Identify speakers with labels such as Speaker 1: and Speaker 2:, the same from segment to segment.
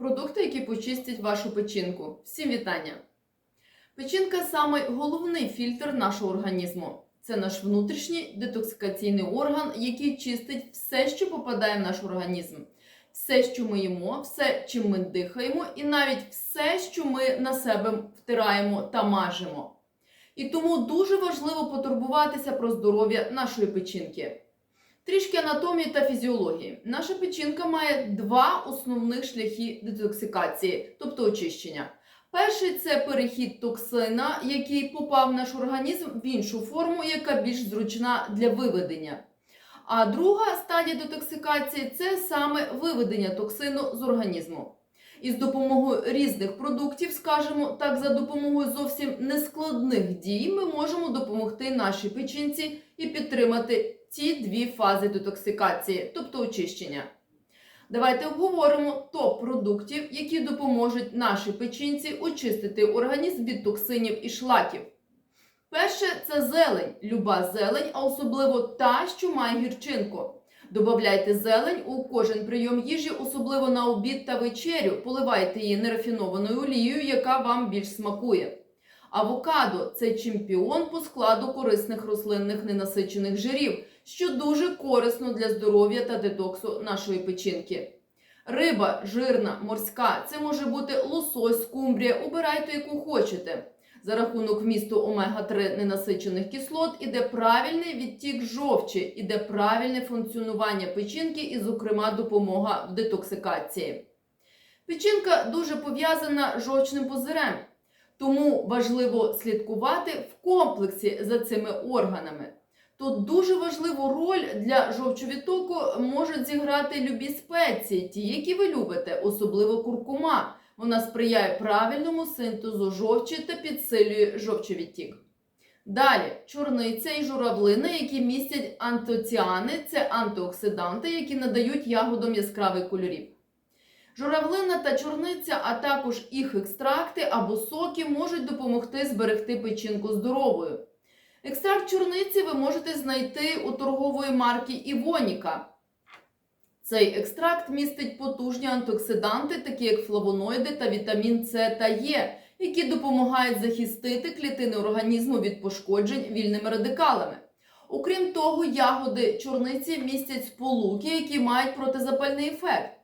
Speaker 1: продукти, які почистять вашу печінку. Всім вітання! Печінка саме головний фільтр нашого організму. Це наш внутрішній детоксикаційний орган, який чистить все, що попадає в наш організм. Все, що ми їмо, все, чим ми дихаємо, і навіть все, що ми на себе втираємо та мажемо. І тому дуже важливо потурбуватися про здоров'я нашої печінки. Трішки анатомії та фізіології. Наша печінка має два основних шляхи детоксикації, тобто очищення. Перший це перехід токсина, який попав в наш організм в іншу форму, яка більш зручна для виведення. А друга стадія детоксикації це саме виведення токсину з організму. І з допомогою різних продуктів, скажімо так, за допомогою зовсім нескладних дій, ми можемо допомогти нашій печінці і підтримати ці дві фази детоксикації, тобто очищення. Давайте обговоримо топ продуктів, які допоможуть нашій печінці очистити організм від токсинів і шлаків. Перше це зелень, люба зелень, а особливо та, що має гірчинку. Добавляйте зелень у кожен прийом їжі, особливо на обід та вечерю. Поливайте її нерафінованою олією, яка вам більш смакує. Авокадо це чемпіон по складу корисних рослинних ненасичених жирів, що дуже корисно для здоров'я та детоксу нашої печінки. Риба жирна, морська, це може бути лосось, скумбрія, обирайте яку хочете. За рахунок вмісту омега-3 ненасичених кислот іде правильний відтік жовчі, іде правильне функціонування печінки і, зокрема, допомога в детоксикації. Печінка дуже пов'язана жовчним позирем, тому важливо слідкувати в комплексі за цими органами. Тут дуже важливу роль для жовчовідтоку можуть зіграти любі спеції, ті, які ви любите, особливо куркума. Вона сприяє правильному синтезу жовчі та підсилює жовчовідтік. Далі чорниця і журавлина, які містять антоціани, це антиоксиданти, які надають ягодам яскравих кольорів. Журавлина та чорниця, а також їх екстракти або соки можуть допомогти зберегти печінку здоровою. Екстракт чорниці ви можете знайти у торгової марки Івоніка. Цей екстракт містить потужні антиоксиданти, такі як флавоноїди та вітамін С та Е, які допомагають захистити клітини організму від пошкоджень вільними радикалами. Окрім того, ягоди чорниці містять сполуки, які мають протизапальний ефект.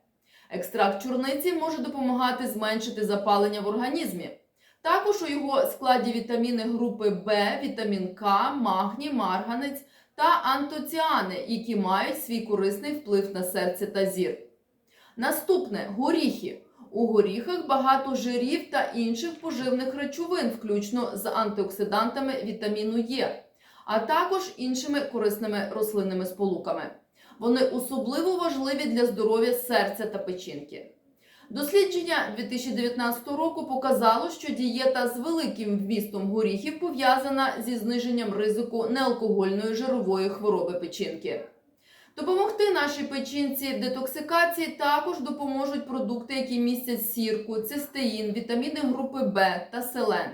Speaker 1: Екстракт чорниці може допомагати зменшити запалення в організмі. Також у його складі вітаміни групи В, вітамін К, магній, марганець та антоціани, які мають свій корисний вплив на серце та зір. Наступне горіхи. У горіхах багато жирів та інших поживних речовин, включно з антиоксидантами вітаміну Е, а також іншими корисними рослинними сполуками. Вони особливо важливі для здоров'я серця та печінки. Дослідження 2019 року показало, що дієта з великим вмістом горіхів пов'язана зі зниженням ризику неалкогольної жирової хвороби печінки. Допомогти нашій печінці детоксикації також допоможуть продукти, які містять сірку, цистеїн, вітаміни групи В та селен.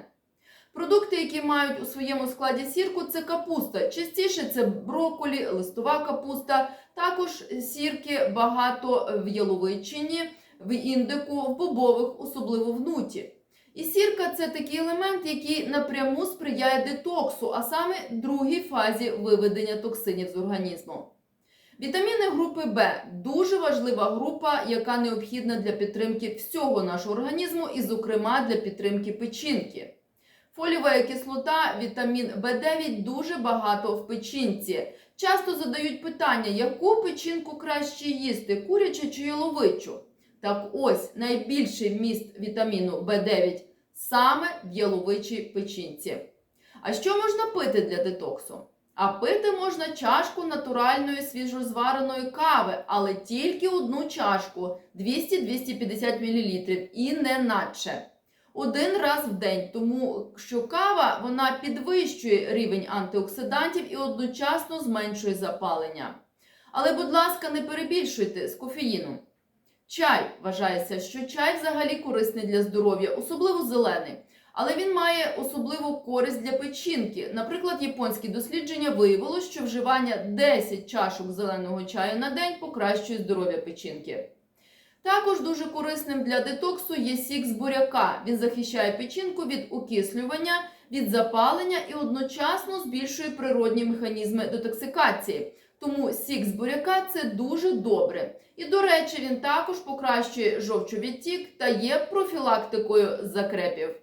Speaker 1: Продукти, які мають у своєму складі сірку, це капуста. Частіше це брокколі, листова капуста, також сірки багато в яловичині в індику, в бобових, особливо в нуті. І сірка це такий елемент, який напряму сприяє детоксу, а саме другій фазі виведення токсинів з організму. Вітаміни групи В дуже важлива група, яка необхідна для підтримки всього нашого організму, і, зокрема, для підтримки печінки. Фоліова кислота, вітамін В9 дуже багато в печінці. Часто задають питання, яку печінку краще їсти, курячу чи яловичу. Так ось найбільший вміст вітаміну В9 саме в яловичій печінці. А що можна пити для детоксу? А пити можна чашку натуральної свіжозвареної кави, але тільки одну чашку 200-250 мл і не надше. Один раз в день, тому що кава вона підвищує рівень антиоксидантів і одночасно зменшує запалення. Але, будь ласка, не перебільшуйте з кофеїном. Чай вважається, що чай взагалі корисний для здоров'я, особливо зелений. Але він має особливу користь для печінки. Наприклад, японські дослідження виявило, що вживання 10 чашок зеленого чаю на день покращує здоров'я печінки. Також дуже корисним для детоксу є сік з буряка. Він захищає печінку від окислювання, від запалення і одночасно збільшує природні механізми детоксикації. Тому сік з буряка це дуже добре. І до речі, він також покращує жовчовідтік та є профілактикою закрепів.